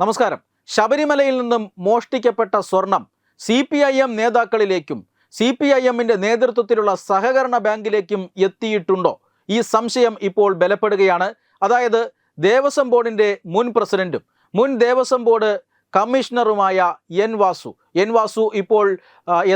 നമസ്കാരം. ശബരിമലയിൽ നിന്നും മോഷ്ടിക്കപ്പെട്ട സ്വർണം സി പി ഐ എം നേതാക്കളിലേക്കും സി പി ഐ എമ്മിന്റെ നേതൃത്വത്തിലുള്ള സഹകരണ ബാങ്കിലേക്കും എത്തിയിട്ടുണ്ടോ? ഈ സംശയം ഇപ്പോൾ ബലപ്പെടുകയാണ്. അതായത് ദേവസ്വം ബോർഡിന്റെ മുൻ പ്രസിഡന്റും മുൻ ദേവസ്വം ബോർഡ് കമ്മീഷണറുമായ എൻ വാസു. എൻ വാസു ഇപ്പോൾ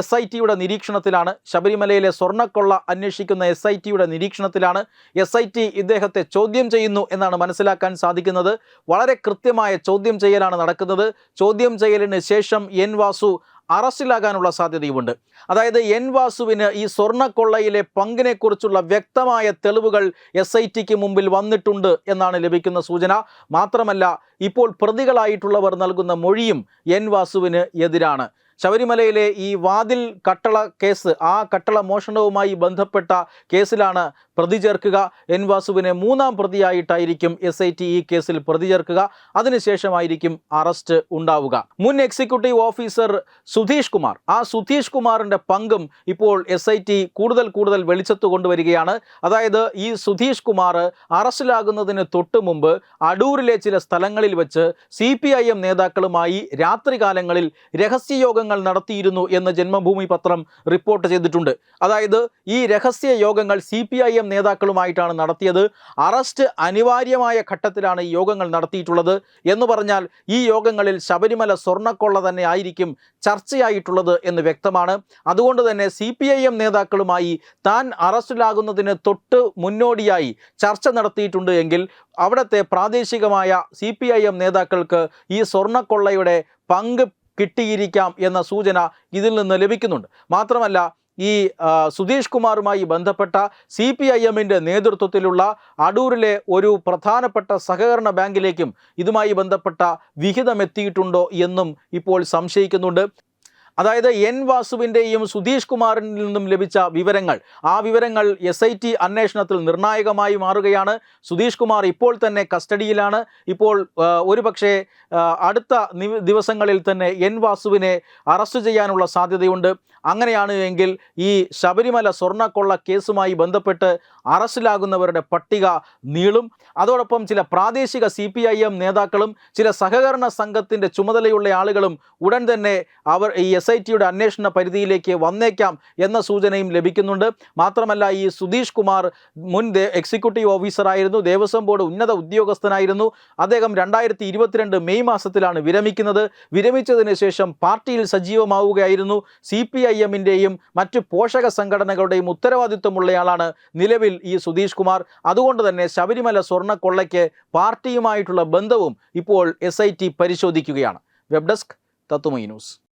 എസ് ഐ ടിയുടെ നിരീക്ഷണത്തിലാണ്. ശബരിമലയിലെ സ്വർണക്കൊള്ള അന്വേഷിക്കുന്ന എസ് ഐ ടിയുടെ നിരീക്ഷണത്തിലാണ്. എസ് ഐ ടി ഇദ്ദേഹത്തെ ചോദ്യം ചെയ്യുന്നു എന്നാണ് മനസ്സിലാക്കാൻ സാധിക്കുന്നത്. വളരെ കൃത്യമായ ചോദ്യം ചെയ്യലാണ് നടക്കുന്നത്. ചോദ്യം ചെയ്യലിന് ശേഷം എൻ വാസു അറസ്റ്റിലാകാനുള്ള സാധ്യതയുമുണ്ട്. അതായത് എൻ വാസുവിന് ഈ സ്വർണക്കൊള്ളയിലെ പങ്കിനെക്കുറിച്ചുള്ള വ്യക്തമായ തെളിവുകൾ എസ് ഐ ടിക്ക് മുമ്പിൽ വന്നിട്ടുണ്ട് എന്നാണ് ലഭിക്കുന്ന സൂചന. മാത്രമല്ല ഇപ്പോൾ പ്രതികളായിട്ടുള്ളവർ നൽകുന്ന മൊഴിയും എൻ വാസുവിന് എതിരാണ്. ശബരിമലയിലെ ഈ വാതിൽ കട്ടള കേസ് ആ കട്ടള മോഷണവുമായി ബന്ധപ്പെട്ട കേസിലാണ് പ്രതി ചേർക്കുക. എൻ വാസുവിനെ മൂന്നാം പ്രതിയായിട്ടായിരിക്കും എസ് ഐ ടി ഈ കേസിൽ പ്രതി ചേർക്കുക. അതിനുശേഷമായിരിക്കും അറസ്റ്റ് ഉണ്ടാവുക. മുൻ എക്സിക്യൂട്ടീവ് ഓഫീസർ സുധീഷ് കുമാർ. ആ സുധീഷ് കുമാറിന്റെ പങ്കും ഇപ്പോൾ എസ് ഐ ടി കൂടുതൽ കൂടുതൽ വെളിച്ചത്ത് കൊണ്ടുവരികയാണ്. അതായത് ഈ സുധീഷ് കുമാർ അറസ്റ്റിലാകുന്നതിന് തൊട്ട് മുമ്പ് അടൂരിലെ ചില സ്ഥലങ്ങളിൽ വെച്ച് സി നേതാക്കളുമായി രാത്രികാലങ്ങളിൽ രഹസ്യയോഗങ്ങൾ നടത്തിയിരുന്നു എന്ന് ജന്മഭൂമി പത്രം റിപ്പോർട്ട് ചെയ്തിട്ടുണ്ട്. അതായത് ഈ രഹസ്യ യോഗങ്ങൾ സി പി ഐ എം നേതാക്കളുമായിട്ടാണ് നടത്തിയത്. അറസ്റ്റ് അനിവാര്യമായ ഘട്ടത്തിലാണ് ഈ യോഗങ്ങൾ നടത്തിയിട്ടുള്ളത് എന്ന് പറഞ്ഞാൽ ഈ യോഗങ്ങളിൽ ശബരിമല സ്വർണക്കൊള്ള തന്നെ ആയിരിക്കും ചർച്ചയായിട്ടുള്ളത് എന്ന് വ്യക്തമാണ്. അതുകൊണ്ട് തന്നെ സി പി ഐ എം നേതാക്കളുമായി താൻ അറസ്റ്റിലാകുന്നതിന് തൊട്ട് മുന്നോടിയായി ചർച്ച നടത്തിയിട്ടുണ്ട് എങ്കിൽ അവിടുത്തെ പ്രാദേശികമായ സി പി ഐ എം നേതാക്കൾക്ക് ഈ സ്വർണക്കൊള്ളയുടെ പങ്ക് കിട്ടിയിരിക്കാം എന്ന സൂചന ഇതിൽ നിന്ന് ലഭിക്കുന്നുണ്ട്. മാത്രമല്ല ഈ സുധീഷ് കുമാറുമായി ബന്ധപ്പെട്ട സി പി ഐ എമ്മിന്റെ നേതൃത്വത്തിലുള്ള അടൂരിലെ ഒരു പ്രധാനപ്പെട്ട സഹകരണ ബാങ്കിലേക്കും ഇതുമായി ബന്ധപ്പെട്ട വിഹിതം എത്തിയിട്ടുണ്ടോ എന്നും ഇപ്പോൾ സംശയിക്കുന്നുണ്ട്. അതായത് എൻ വാസുവിന്റെയും സുധീഷ് കുമാറിൽ നിന്നും ലഭിച്ച വിവരങ്ങൾ. ആ വിവരങ്ങൾ എസ് ഐ ടി അന്വേഷണത്തിൽ നിർണായകമായി മാറുകയാണ്. സുധീഷ് കുമാർ ഇപ്പോൾ തന്നെ കസ്റ്റഡിയിലാണ്. ഇപ്പോൾ ഒരു ഒരുപക്ഷേ അടുത്ത ദിവസങ്ങളിൽ തന്നെ എൻ വാസുവിനെ അറസ്റ്റ് ചെയ്യാനുള്ള സാധ്യതയുണ്ട്. അങ്ങനെയാണ് എങ്കിൽ ഈ ശബരിമല സ്വർണക്കൊള്ള കേസുമായി ബന്ധപ്പെട്ട് അറസ്റ്റിലാകുന്നവരുടെ പട്ടിക നീളും. അതോടൊപ്പം ചില പ്രാദേശിക സി പി ഐ എം നേതാക്കളും ചില സഹകരണ സംഘത്തിന്റെ ചുമതലയുള്ള ആളുകളും ഉടൻ തന്നെ അവർ ഈ എസ് ടിയുടെ അന്വേഷണ പരിധിയിലേക്ക് വന്നേക്കാം എന്ന സൂചനയും ലഭിക്കുന്നുണ്ട്. മാത്രമല്ല ഈ സുധീഷ് കുമാർ മുൻ എക്സിക്യൂട്ടീവ് ഓഫീസറായിരുന്നു ദേവസ്വം ബോർഡ് ഉന്നത ഉദ്യോഗസ്ഥനായിരുന്നു. അദ്ദേഹം രണ്ടായിരത്തി ഇരുപത്തിരണ്ട് മെയ് മാസത്തിലാണ് വിരമിക്കുന്നത്. വിരമിച്ചതിന് ശേഷം പാർട്ടിയിൽ സജീവമാവുകയായിരുന്നു. സി പി ഐ എമ്മിന്റെയും മറ്റു പോഷക സംഘടനകളുടെയും ഉത്തരവാദിത്വമുള്ളയാളാണ് നിലവിൽ ഈ സുധീഷ് കുമാർ. അതുകൊണ്ട് തന്നെ ശബരിമല സ്വർണക്കൊള്ളയ്ക്ക് പാർട്ടിയുമായിട്ടുള്ള ബന്ധവും ഇപ്പോൾ എസ് പരിശോധിക്കുകയാണ്. വെബ് ഡെസ്ക് തത്തുമൈ ന്യൂസ്.